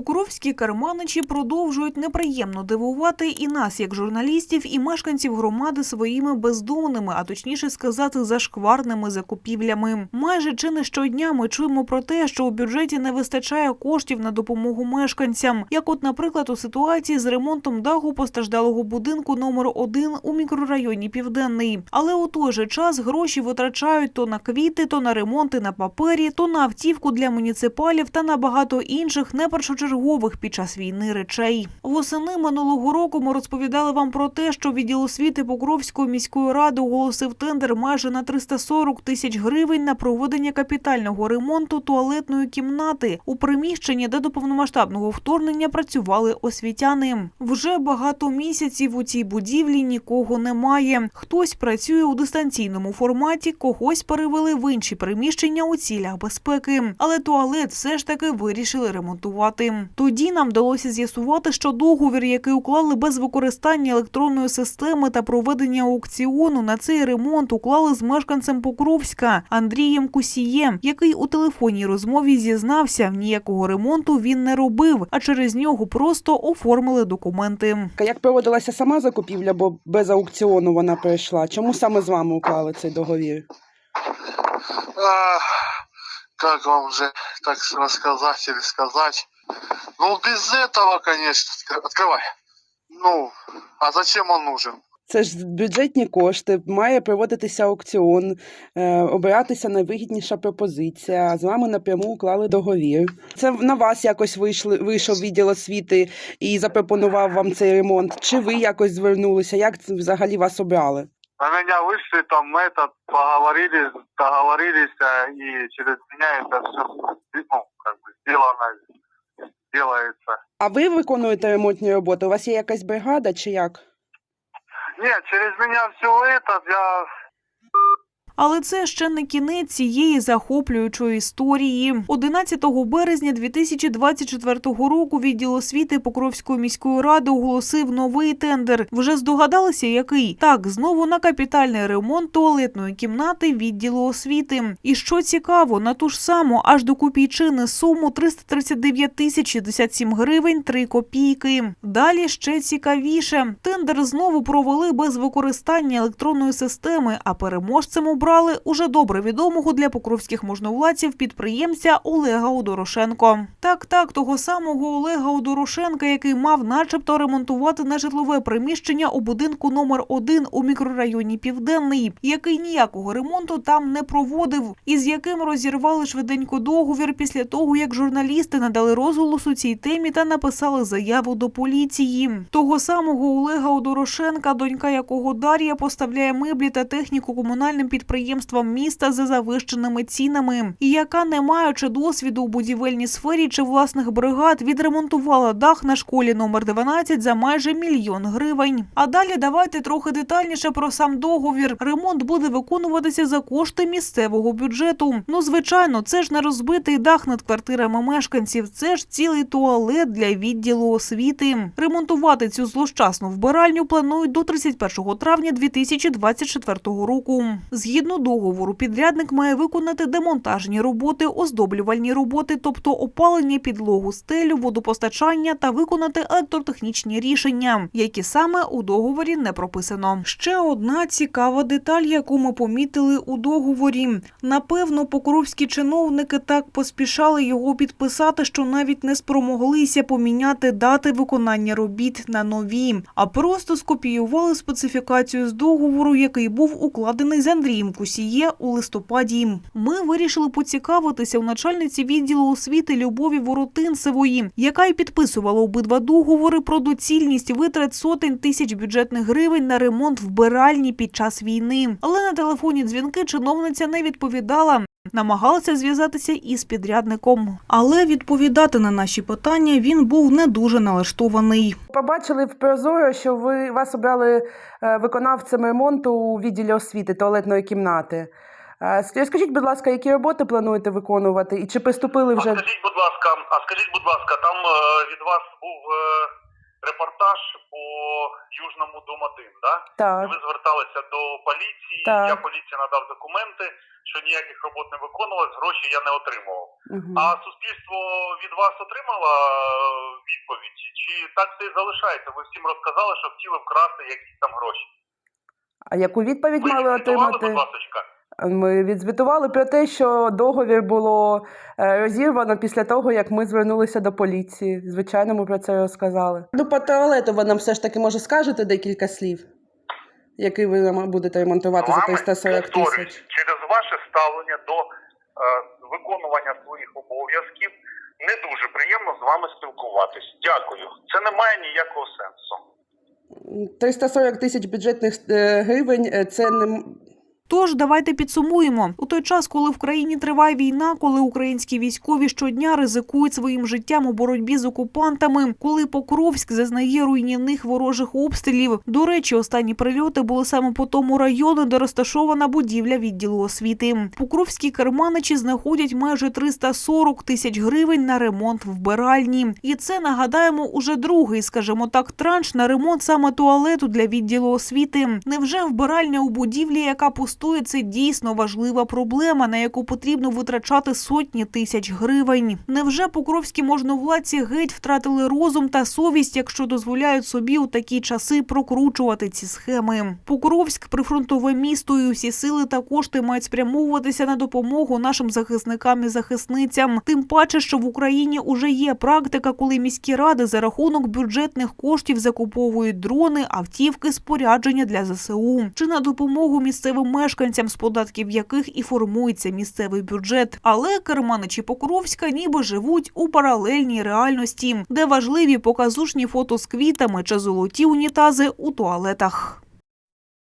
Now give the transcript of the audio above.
Покровські карманичі продовжують неприємно дивувати і нас, як журналістів, і мешканців громади своїми бездумними, а точніше сказати, зашкварними закупівлями. Майже чи не щодня ми чуємо про те, що у бюджеті не вистачає коштів на допомогу мешканцям, як, от, наприклад, у ситуації з ремонтом даху постраждалого будинку номер 1 у мікрорайоні Південний. Але у той же час гроші витрачають то на квіти, то на ремонти на папері, то на автівку для муніципалів та на багато інших непершочергових під час війни речей. Восени минулого року ми розповідали вам про те, що відділ освіти Покровської міської ради оголосив тендер майже на 340 тисяч гривень на проведення капітального ремонту туалетної кімнати у приміщенні, де до повномасштабного вторгнення працювали освітяни. Вже багато місяців у цій будівлі нікого немає. Хтось працює у дистанційному форматі, когось перевели в інші приміщення у цілях безпеки. Але туалет все ж таки вирішили ремонтувати. Тоді нам вдалося з'ясувати, що договір, який уклали без використання електронної системи та проведення аукціону на цей ремонт, уклали з мешканцем Покровська Андрієм Кусієм, який у телефонній розмові зізнався, ніякого ремонту він не робив, а через нього просто оформили документи. Як проводилася сама закупівля, бо без аукціону вона пройшла? Чому саме з вами уклали цей договір? А, как вам же так рассказать или сказать? Ну, без этого, конечно, Откр- открывай. Ну, а зачем он нужен? Це ж бюджетні кошти, має проводитися аукціон, е, обиратися найвигідніша пропозиція. а З вами напряму уклали договір. Це на вас якось вийшли, вийшов відділ освіти і запропонував вам цей ремонт. Чи ви якось звернулися? Як це взагалі вас обрали? На меня вышли, там этот, поговорили, договорились, а, и через меня это все, ну, как бы сделано, делается. А ви виконуєте ремонтні роботи? У вас є якась бригада чи як? Нет, через меня все это, я Але це ще не кінець цієї захоплюючої історії. 11 березня 2024 року відділ освіти Покровської міської ради оголосив новий тендер. Вже здогадалися, який так знову на капітальний ремонт туалетної кімнати відділу освіти. І що цікаво, на ту ж саму аж до копійчини суму 339 тисяч 67 гривень 3 копійки. Далі ще цікавіше. Тендер знову провели без використання електронної системи, а переможцем обрали уже добре відомого для покровських можновладців підприємця Олега Удорошенко. Так, так, того самого Олега Удорошенка, який мав начебто ремонтувати нежитлове приміщення у будинку номер 1 у мікрорайоні Південний, який ніякого ремонту там не проводив, і з яким розірвали швиденько договір після того, як журналісти надали розголос у цій темі та написали заяву до поліції. Того самого Олега Удорошенка, донька якого Дар'я поставляє меблі та техніку комунальним підприємствам міста за завищеними цінами, і яка, не маючи досвіду у будівельній сфері чи власних бригад, відремонтувала дах на школі номер 12 за майже мільйон гривень. А далі давайте трохи детальніше про сам договір. Ремонт буде виконуватися за кошти місцевого бюджету. Ну, звичайно, це ж не розбитий дах над квартирами мешканців, це ж цілий туалет для відділу освіти. Ремонтувати цю злощасну вбиральню планують до 31 травня 2024 року. Договору, підрядник має виконати демонтажні роботи, оздоблювальні роботи, тобто опалення підлогу, стелю, водопостачання та виконати електротехнічні рішення, які саме у договорі не прописано. Ще одна цікава деталь, яку ми помітили у договорі. Напевно, покровські чиновники так поспішали його підписати, що навіть не спромоглися поміняти дати виконання робіт на нові, а просто скопіювали специфікацію з договору, який був укладений з Андрієм Кусіє у листопаді. Ми вирішили поцікавитися у начальниці відділу освіти Любові Воротинцевої, яка й підписувала обидва договори про доцільність витрат сотень тисяч бюджетних гривень на ремонт вбиральні під час війни. Але на телефонні дзвінки чиновниця не відповідала. Намагалася зв'язатися із підрядником, але відповідати на наші питання він був не дуже налаштований. Побачили в Прозоро, що ви вас обрали е, виконавцем ремонту у відділі освіти туалетної кімнати. Е, Скажіть, будь ласка, які роботи плануєте виконувати і чи приступили А вже? скажіть, будь ласка, а скажіть, будь ласка, там е, від вас був репортаж по Южному Дом 1, да? Так. Ви зверталися до поліції, Так. я поліції надав документи, що ніяких робот не виконувалось, гроші я не отримував. Мгм. А суспільство від вас отримало е, відповідь? Чи так це і залишається? Ви всім розказали, що хотіли вкрасти якісь там гроші. А яку відповідь Ви мали отримати? будь ласочка? Ми відзвітували про те, що договір було е, розірвано після того, як ми звернулися до поліції. Звичайно, ми про це розказали. Ну, по туалету ви нам все ж таки може скажете декілька слів, який ви нам будете ремонтувати за Вами, 340 тисяч. Через ваше ставлення до е, виконування своїх обов'язків не дуже приємно з вами спілкуватись. Дякую. Це не має ніякого сенсу. 340 тисяч бюджетних е, гривень е, це не Тож давайте підсумуємо у той час, коли в країні триває війна, коли українські військові щодня ризикують своїм життям у боротьбі з окупантами, коли Покровськ зазнає руйнівних ворожих обстрілів. До речі, останні прильоти були саме по тому району, де розташована будівля відділу освіти. Покровські керманичі знаходять майже 340 тисяч гривень на ремонт вбиральні. І це нагадаємо уже другий, скажімо так, транш на ремонт саме туалету для відділу освіти. Невже вбиральня у будівлі, яка пустує, це дійсно важлива проблема, на яку потрібно витрачати сотні тисяч гривень? Невже покровські можновладці геть втратили розум та совість, якщо дозволяють собі у такі часи прокручувати ці схеми? Покровськ прифронтове місто, і усі сили та кошти мають спрямовуватися на допомогу нашим захисникам і захисницям. Тим паче, що в Україні уже є практика, коли міські ради за рахунок бюджетних коштів закуповують дрони, автівки, спорядження для ЗСУ чи на допомогу місцевим мешканцям, з податків яких і формується місцевий бюджет. Але керманичі Покровська ніби живуть у паралельній реальності, де важливі показушні фото з квітами чи золоті унітази у туалетах.